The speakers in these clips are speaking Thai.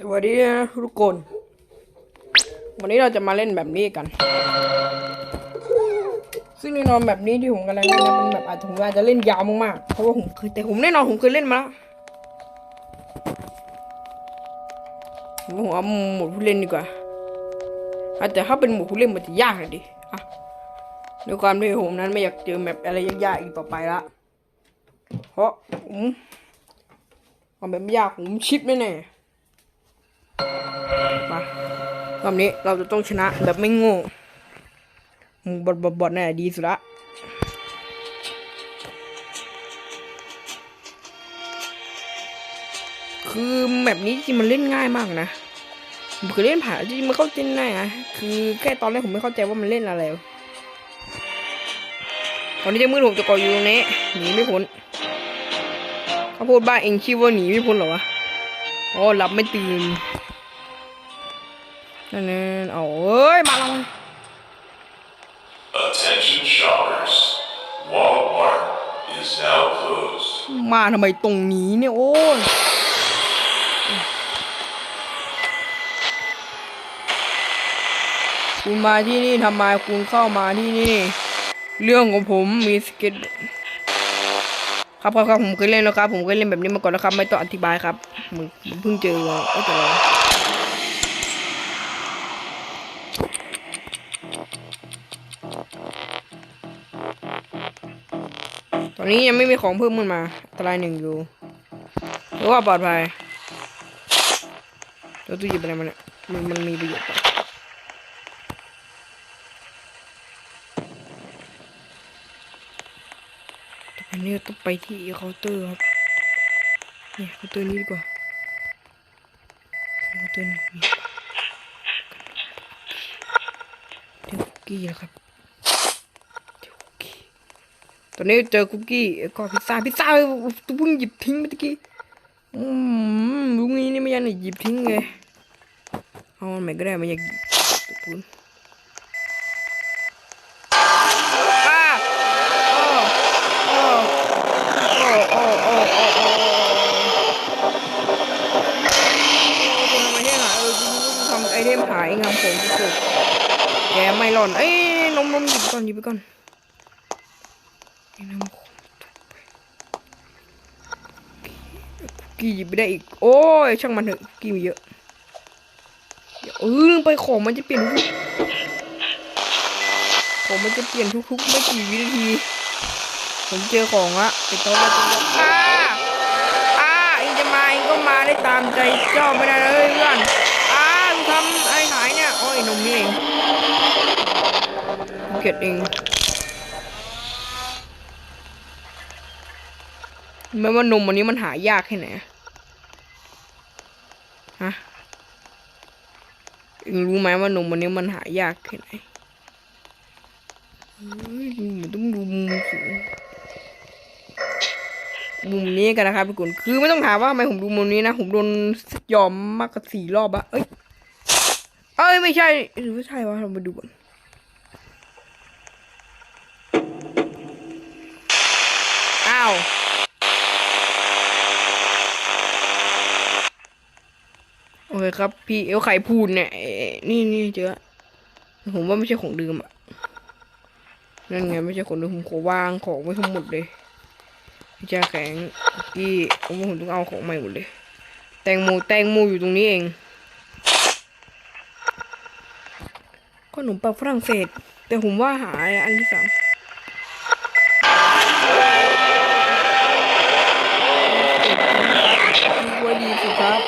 สวัสดีนะทุกคน วันนี้เราจะมาเล่นแบบนี้กัน ซึ่งแน่นอนแบบนี้ที่ผมกำลังเล่นนะเป็นแบบอาจจะผมอาจจะเล่นยาวมากๆ เพราะว่าผมเคยแต่ผมแน่นอนผมเคยเล่นมาแล้วผมเอาหมดผู้เล่นดีกว่าอาจจะถ้าเป็นหมดผู้เล่นมันจะยากเลยดิอะด้วยความที่ผมนั้นไม่อยากเจอแบบอะไรยากๆอีกต่อไปละ เพราะผมเอาแบบยากผมชิปแน่ๆ มารอบนี้เราจะต้องชนะแบบไม่โง่บอดบอดบอดน่ดีสุดละคือแบบนี้จริงมันเล่นง่ายมากนะผมเคยเล่นผ่านจริงมันก็เล่นง่ายนะคือแค่ตอนแรกผมไม่เข้าใจว่ามันเล่นอะไรตอนนี้จะมือผมจะก่ออยู่ตรงนี้หนีไม่พ้นเขาพูดบ้าเองคิดว่าหนีไม่พ้นเหรอวะอ๋อหลับไม่ตื่น นั่นนั่นเอาเอ้ย มาแล้ว Attention shoppers. Walmart is now closed. มาทำไมตรงนี้เนี่ย โอ้ยคุณมาที่นี่ทำไมคุณเข้ามาที่นี่ เรื่องของผมมีสเก็ตครับครับครับผมเคยเล่นแล้วครับ ผมเคยเล่นแบบนี้มาก่อนแล้วครับ ไม่ต้องอธิบายครับมึงเพิ่งเจอว่าเอ้ยแต่ ว่าตอนนี้ยังไม่มีของเพิ่มขึ้นมาอันตรายหนึ่งอยู่หรือว่าปลอดภัยเราตู้หยิบอะไรมาเนี่ยมันมันมีประโยชน์ปะต่อไปนี้ต้องไปที่เคาน์เตอร์ครับเนี่ยเคาน์เตอร์นี้ดีกว่าเคาน์เตอร์นี้เดี๋ยวกกี้นะครับ ตอนนี้เจอคุกกี้แล้วก็พิซซ่าพิซซ่าตัวเพิ่งหยิบทิ้งเมื่อกี้อืมลุงนี้นี่ไม่ยันหยิบทิ้งเลยเอาอันไหนก็ได้ไม่อยากหยิบตัวคุณอ้าโอ้โอ้โอ้โอ้โอ้โอ้โอ้คุณทำไมเนี่ยหายเออคุณทำไอเทมหายงามผมสุดแกไม่หล่อน เอ้ยนมนมหยิบก่อนหยิบไปก่อน ไอ้น้ำคตรกี่หยิบไม่ได้อีก โอ้ย ช่างมันเถอะกี่มีเยอะเออลืมไปของมันจะเปลี่ยนทุกๆของมันจะเปลี่ยนทุกๆไม่กี่วินาที ผมเจอของละไปโต๊ะแล้วตัวอ้าอ้าองจะมาเองก็มาได้ตามใจชอบไม่ได้เลยเพื่อนอ้าทำไอ้หายเนี่ย โอ้ยนมนี่เองเก็บเอง ไม่ว่านมอันนี้มันหายากแค่ไหนฮะเองรู้ไหมว่านมอันนี้มันหายากแค่ไหนเฮ้ยมันต้องดูมุมสูงมุมนี้กันนะครับทุกคนคือไม่ต้องถามว่าทำไมผมดูมุมนี้นะ ผมโดนยอมมากกว่าสี่รอบอะเอ้ย เอ้ยไม่ใช่หรือว่าใช่วะเรามาดูก่อนอ้าว โอเครับพี่เอลไข่พูดเนี่ยนี่นี่เจอผมว่าไม่ใช่ของเดิมอะนั่นไงไม่ใช่ของเดิมผมขอวางของไว้ทั้งหมดเลยพี่จ่าแข็งกี้ผมว่าผมต้องเอาของใหม่หมดเลย แตงโมแตงโมอยู่ตรงนี้เองขนมปังฝรั่งเศส แต่ผมว่าหาอันที่สามดีกว่าดีสุดครับ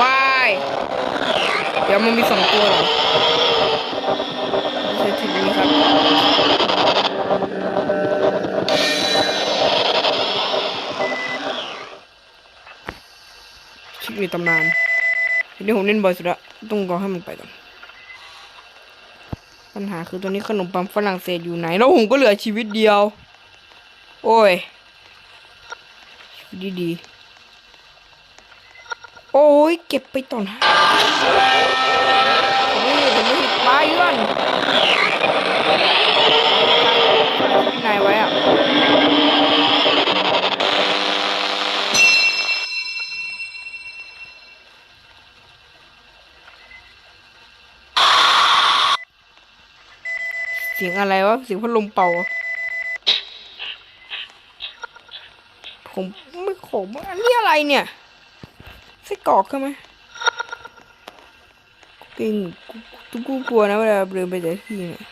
วาย เดี๋ยวมันมีสองตัวเหรอไม่ใช่ทีนี้ครับ ชิค มีตำนานทีนี้ผมเล่นบ่อยสุดละต้องรอให้มันไปก่อนปัญหาคือตอนนี้ขนมปังฝรั่งเศสอยู่ไหน แล้วผมก็เหลือชีวิตเดียว โอ้ยดีดี โอ้ยเก็บไปตอนห้าผมไม่เห็นผมไม่เห็นไปเพื่อน เสียง อะไรวะเสียงพัดลมเป่าผมไม่ขมอันนี้อะไรเนี่ยไส้กรอกใช่ไหมปิงกูกูกลัวนะเวลาเดินไปแต่ที่เนี่ย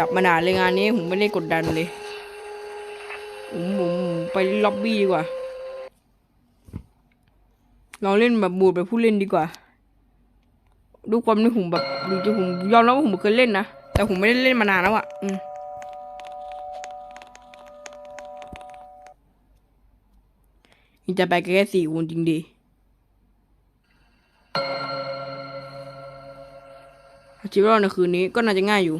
ดับมานานเลยงานนี้ผมไม่ได้กดดันเลยผมผมไปล็อบบี้ดีกว่า เราเล่นแบบบูดแบบผู้เล่นดีกว่า ดูความที่ผมแบบดูจะผมยอมรับว่าผมเคยเล่นนะ แต่ผมไม่ได้เล่นมานานแล้วอะ่ะ อืมนี่จะไปแค่สี่คนจริงดีอาชีวิตรอดในคืนนี้ก็น่าจะง่ายอยู่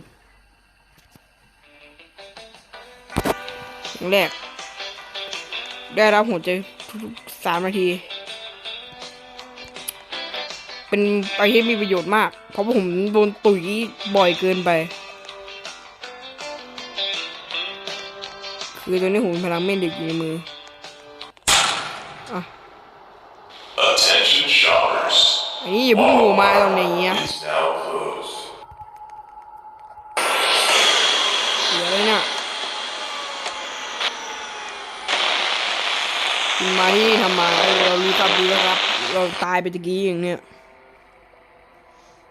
อย่างแรก ได้รับหัวใจทุกๆสามนาที เป็นไปที่มีประโยชน์มาก เพราะว่าผมโดนตุ๋ยบ่อยเกินไป คือตอนนี้ผมมีพลังเม่นเด็กอยู่ในมืออะ Attention shoppers. อันนี้อย่าเพิ่งโผล่มาตรงนี้นะ is now closed. เสียเลยเนี่ย มาที่ทำมาเรารู้ครับรู้แล้วครับ เราตายไปตะกี้อย่างเนี้ย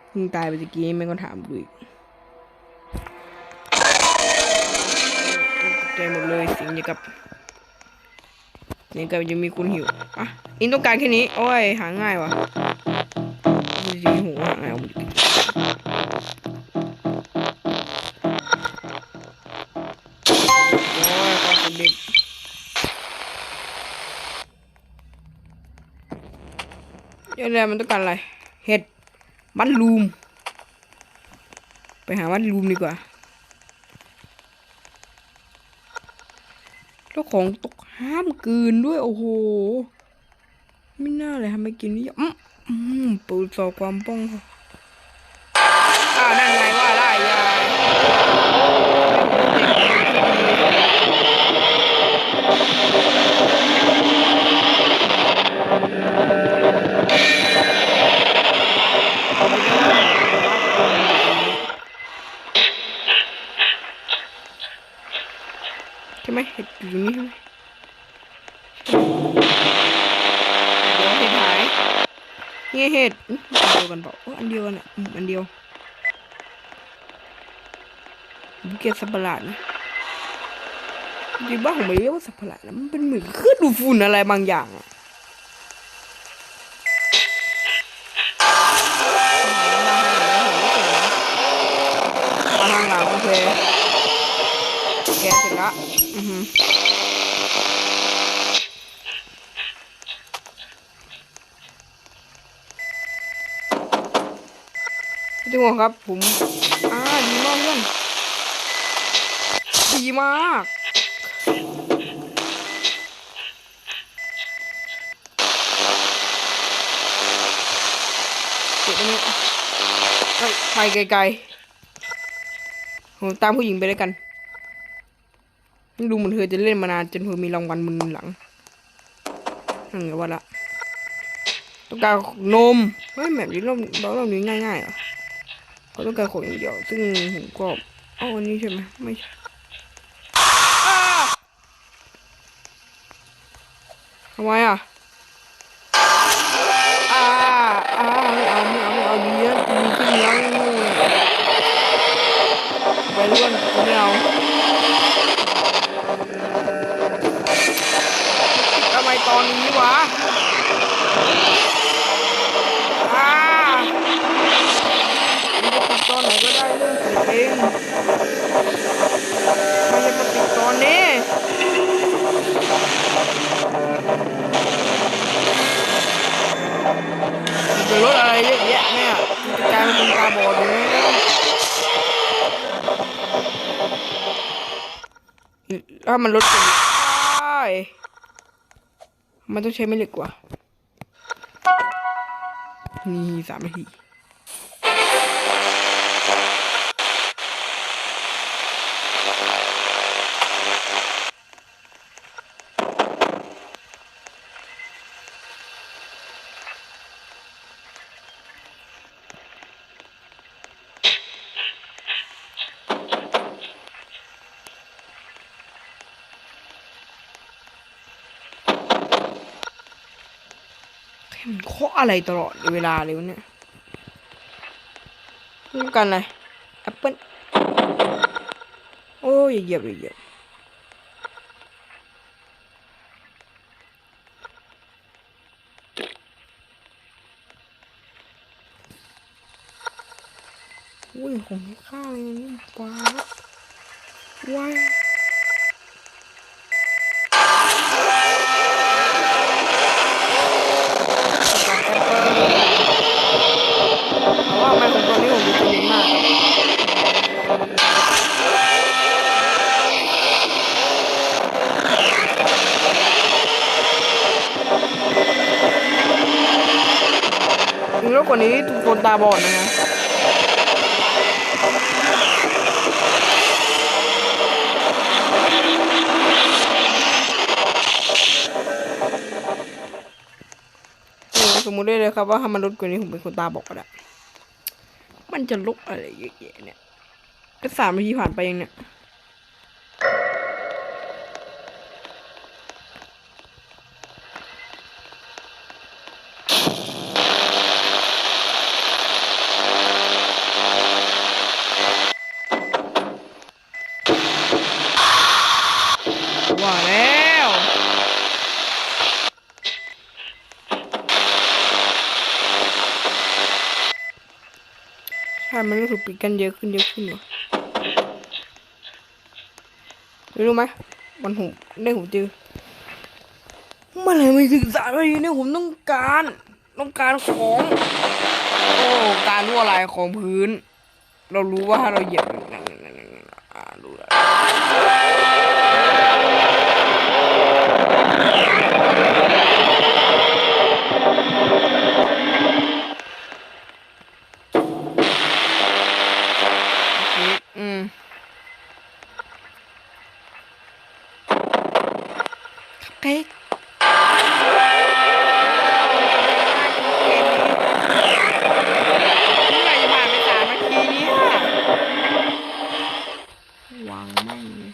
เพิ่งตายไปตะกี้ไม่งก็ถามดูอีกตกใจหมดเลยเสียงอย่างกับเนี่ยกับยังมีคนหิวอะอินต้องการแค่นี้ โอ้ย หาง่ายว่ะ แล้วมันต้องการอะไร เห็ดมัดลูม ไปหามัดลูมดีกว่าเจ้าของตกห้ามกืนด้วย โอ้โห ไม่น่าเลยทำไมกินนี่อืมอืนสอความป้อง อ่านั่นไงว่าได้ยายใช่ไหมเห็ดอยู่ตรงนี้ใช่ไหมเดี๋ยวเห็ดหายนี่เห็ดอันเดียวกันเปล่าอันเดียวกันอะอันเดียวมเกลียดสับปะหลาดนะจริงบ้านผมไม่เรียกว่าสัตว์ประหลาดนะมันเป็นเหมือนเครื่องดูดฝุ่นอะไรบางอย่างอะ ละอือหือพี่ตุ้งครับผม อ่าดีมากเพื่อนดีมากเก็บตรงนี้ไปไปไกลๆผมตามผู้หญิงไปด้วยกัน ดูเหมือนเธอจะเล่นมานานจนเธอมีรางวัลบนหลังนั่นไงว่าละต้องการนมเฮ้ยแบบนี้รอบรอบนี้ง่ายๆเหรอเขาต้องการของอย่างเดียวซึ่งผมก็เอ้าอันนี้ใช่ไหมไม่ใช่อ้าทำไมอะอ่าอ่าไม่เอาไม่เอาไม่เอาดีนะดีขึ้นแล้วโง่เลยไปเรื่องไม่เอาทำไมตอนนี้วะอ่า มัน จะติดตอนไหนก็ได้เรื่องติดเองมันจะมาติดตอนนี้จะลดอะไรเยอะแยะเนี่ยจะกลายเป็นตาบอดอยู่แล้วถ้ามันลดกันได้มันต้องใช้ไม่เหล็กกว่านี่สามนาที เคาะอะไรตลอดเวลาเลยวะเนี่ยต้องการอะไรแอปเปิ้ลโอ้ยเหยียบอย่าเหยียบอุ้ยของมีค่าเลยนี่ปลาว้ายว่ามันของตัวนี้ผมมีตัวเล็กมากครับ มีรถกว่านี้ทุกคนตาบอดนะฮะสมมติได้เลยครับว่าถ้ามันรถกว่านี้ผมเป็นคนตาบอดก็ได้มันจะลุกอะไรเยอะแยะเนี่ยก็สามนาทีผ่านไปยังเนี่ย ว่าแล้วใช่มันรู้สึก ปิดกันเยอะขึ้นเยอะขึ้นเหรอรู้ไหมมันหูได้ผมเจอมันอไรไม่ศึกษาไปเนี่ยผมต้องการต้องการของ โอ้ การรั่วไหลของพื้น เรารู้ว่าเราเหยียบอยู่นะ คัพเค้กเมื่อไหร่จะผ่านไปสามนาทีเนี่ยวางไม่งเลย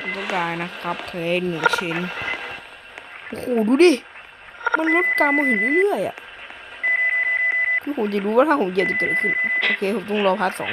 ผมต้องการนะครับเค้กหนึ่งชิ้น โอ้โห ดูดิ มันลดการมองเห็นเรื่อยๆอะคือผมจะรู้ว่าถ้าผมเหยียบจะเกิดอะไรขึ้น โอเค ผมต้องรอพาร์ทสอง